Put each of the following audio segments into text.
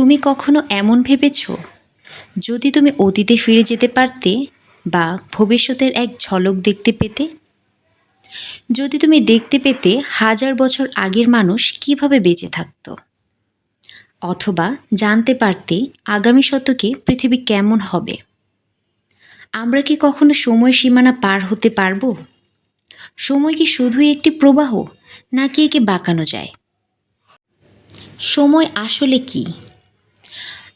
তুমি কখনো এমন ভেবেছ? যদি তুমি অতীতে ফিরে যেতে পারতে বা ভবিষ্যতের এক ঝলক দেখতে পেতে? যদি তুমি দেখতে পেতে হাজার বছর আগের মানুষ কীভাবে বেঁচে থাকতো? অথবা জানতে পারতে আগামী শতকে পৃথিবী কেমন হবে? আমরা কি কখনো সময় সীমানা পার হতে পারব? সময় কি শুধুই একটি প্রবাহ, নাকি একে বাঁকানো যায়? সময় আসলে কি?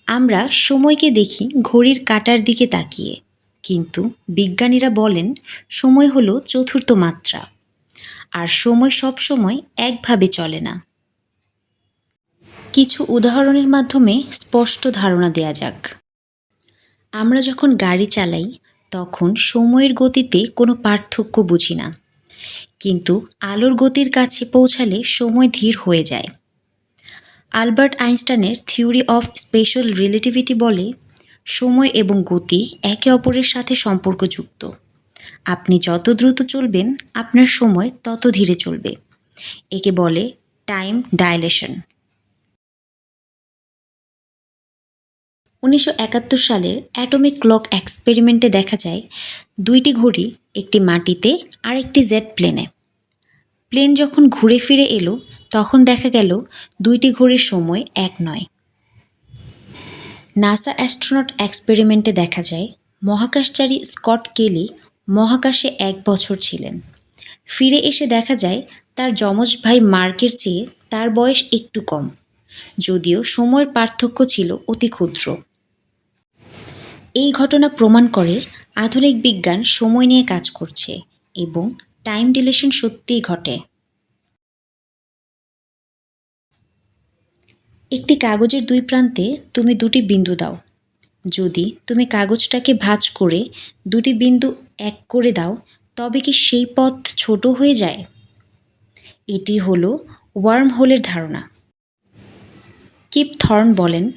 আমরা সময়কে দেখি ঘড়ির কাঁটার দিকে তাকিয়ে। কিন্তু বিজ্ঞানীরা বলেন, সময় হলো চতুর্থ মাত্রা। আর সময় সব সময় একভাবে চলে না। কিছু উদাহরণের মাধ্যমে স্পষ্ট ধারণা দেয়া যাক। আমরা যখন গাড়ি চালাই, তখন সময়ের গতিতে কোনো পার্থক্য বুঝি না। কিন্তু আলোর গতির কাছে পৌঁছালে সময় ধীর হয়ে যায়। আলবার্ট আইনস্টাইনের থিওরি অফ স্পেশাল রিলেটিভিটি বলে, সময় এবং গতি একে অপরের সাথে সম্পর্কযুক্ত। আপনি যত দ্রুত চলবেন, আপনার সময় তত ধীরে চলবে। একে বলে টাইম ডাইলেশন। উনিশশো একাত্তর সালের অ্যাটমিক ক্লক এক্সপেরিমেন্টে দেখা যায়, দুইটি ঘড়ি, একটি মাটিতে আর একটি জেট প্লেনে। প্লেন যখন ঘুরে ফিরে এলো, তখন দেখা গেল দুইটি ঘড়ির সময় এক নয়। নাসা অ্যাস্ট্রোনট এক্সপেরিমেন্টে দেখা যায়, মহাকাশচারী স্কট কেলি মহাকাশে এক বছর ছিলেন। ফিরে এসে দেখা যায়, তার যমজ ভাই মার্কের চেয়ে তার বয়স একটু কম, যদিও সময়ের পার্থক্য ছিল অতি ক্ষুদ্র। এই ঘটনা প্রমাণ করে আধুনিক বিজ্ঞান সময় নিয়ে কাজ করছে এবং টাইম ডিলেশন সত্যিই ঘটে। একটি কাগজের দুই প্রান্তে তুমি দুটি বিন্দু দাও। যদি তুমি কাগজটাকে ভাঁজ করে দুটি বিন্দু এক করে দাও, তবে কি সেই পথ ছোট হয়ে যায়? এটি হলো ওয়ার্ম হোলের ধারণা। কিপ থর্ন বলেন,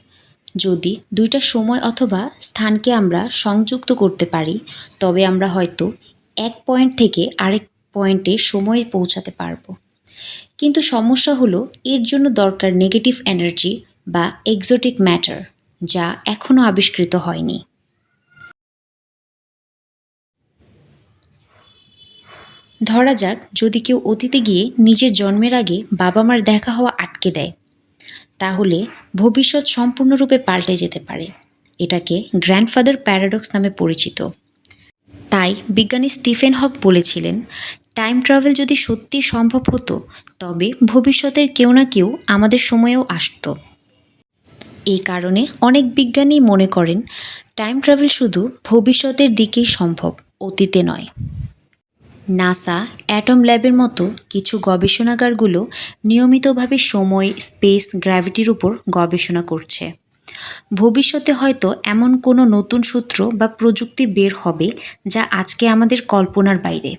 যদি দুইটা সময় অথবা স্থানকে আমরা সংযুক্ত করতে পারি, তবে আমরা হয়তো এক পয়েন্ট থেকে আরেক পয়েন্টে সময়ে পৌঁছাতে পারব। কিন্তু সমস্যা হলো, এর জন্য দরকার নেগেটিভ এনার্জি বা এক্সোটিক ম্যাটার যা এখনও আবিষ্কৃত হয়নি। ধরা যাক, যদি কেউ অতীতে গিয়ে নিজের জন্মের আগে বাবা মার দেখা হওয়া আটকে দেয়, তাহলে ভবিষ্যৎ সম্পূর্ণরূপে পাল্টে যেতে পারে। এটাকে গ্র্যান্ডফাদার প্যারাডক্স নামে পরিচিত। তাই বিজ্ঞানী স্টিফেন হক বলেছিলেন টাইম ট্রাভেল যদি সত্যি সম্ভব হতো, তবে ভবিষ্যতের কেউ না কেউ আমাদের সময়েও আসতো। এই কারণে অনেক বিজ্ঞানী মনে করেন টাইম ট্রাভেল শুধু ভবিষ্যতের দিকেই সম্ভব, অতীতে নয়। নাসা অ্যাটম ল্যাবের মতো কিছু গবেষণাগারগুলো নিয়মিতভাবে সময় স্পেস গ্র্যাভিটির উপর গবেষণা করছে। ভবিষ্যতে হয়তো এমন কোনো নতুন সূত্র বা প্রযুক্তি বের হবে যা আজকে আমাদের কল্পনার বাইরে।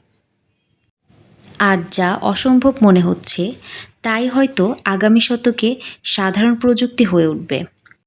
আজ যা অসম্ভব মনে হচ্ছে তাই হয়তো আগামী শতকে সাধারণ প্রযুক্তি হয়ে উঠবে।